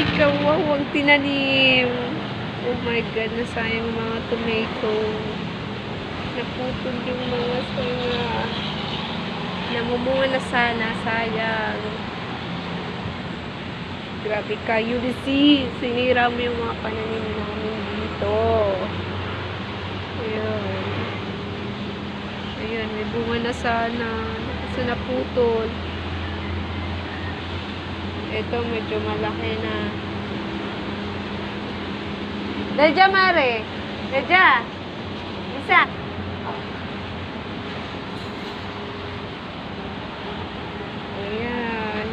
Ay, kawawang tinanim. Oh my God, nasayang mga tomato. Naputol yung mga sanga. Namumunga na sana, sayang. Grabe ka, Ulysses. Sinira mo yung mga pananim namin dito. Ayun. Ayun, may bunga na sana. Kasi naputol. Ito, medyo malaki na. Nadja, Mare. Nadja. Isa. Ayan.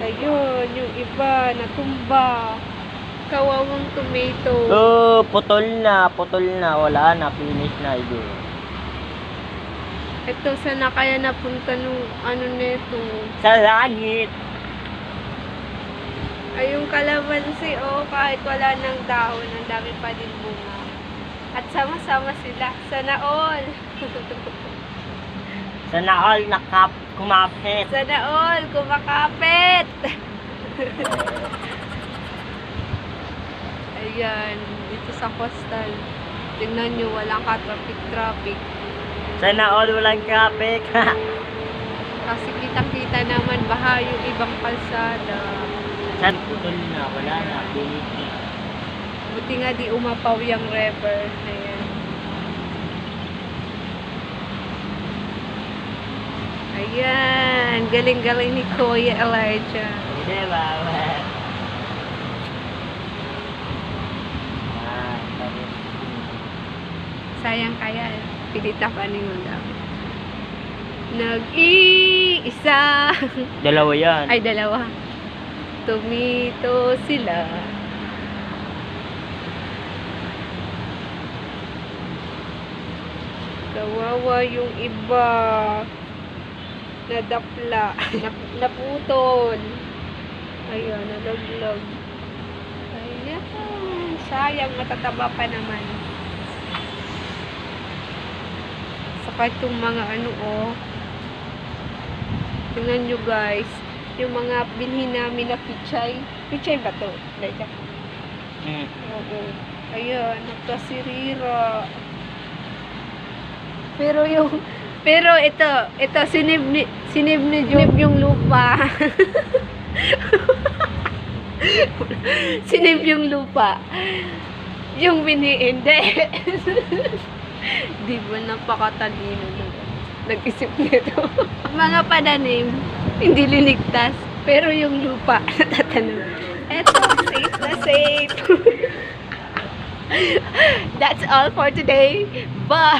Ayun, yung iba, natumba. Kawawang tomato. Oh, putol na, putol na, wala na, finish na ito. Ito, saan na kaya napunta nung ano nito? Sa langit. Ay, yung kalamansi, oh, kahit wala ng dahon, ang dami pa din bunga. At sama-sama sila. Sana all. Sana all nakap, kumapit. Sana all, kumakapit. Ayan, dito sa coastal. Tingnan nyo, walang ka-traffic-traffic. Sana all walang kapit. Kasi kita-kita naman baha yung ibang kalsada. Sa putol na, wala na, finish na. Buti nga di umapaw yung river. Ayan. Ayan. Galing-galing ni Kuya Elijah. Hindi ba? Ah, Sayang kaya. Pilita pa ni Madam. Nag-iisa. Dalawa yan. Ay, dalawa. Tumito sila. Kawawa yung iba. Nadapla. Nap- naputol. Ayun, nalaglag. Ayan. Sayang, matataba pa naman. Saka itong mga ano, oh. Tingnan nyo, guys. Yung mga binhi namin na pichay. Pichay ba to? Like, Mm. Oo. Ayan, nagkasirira. Pero yung, pero ito, ito, sinib ni, sinib ni Job yung lupa. sinib yung lupa. Yung bini, hindi. Di ba napakatalino? Nag-isip nito. Mga pananim, hindi liligtas. Pero yung lupa, natatanim. Eto, safe na safe. That's all for today. Bye!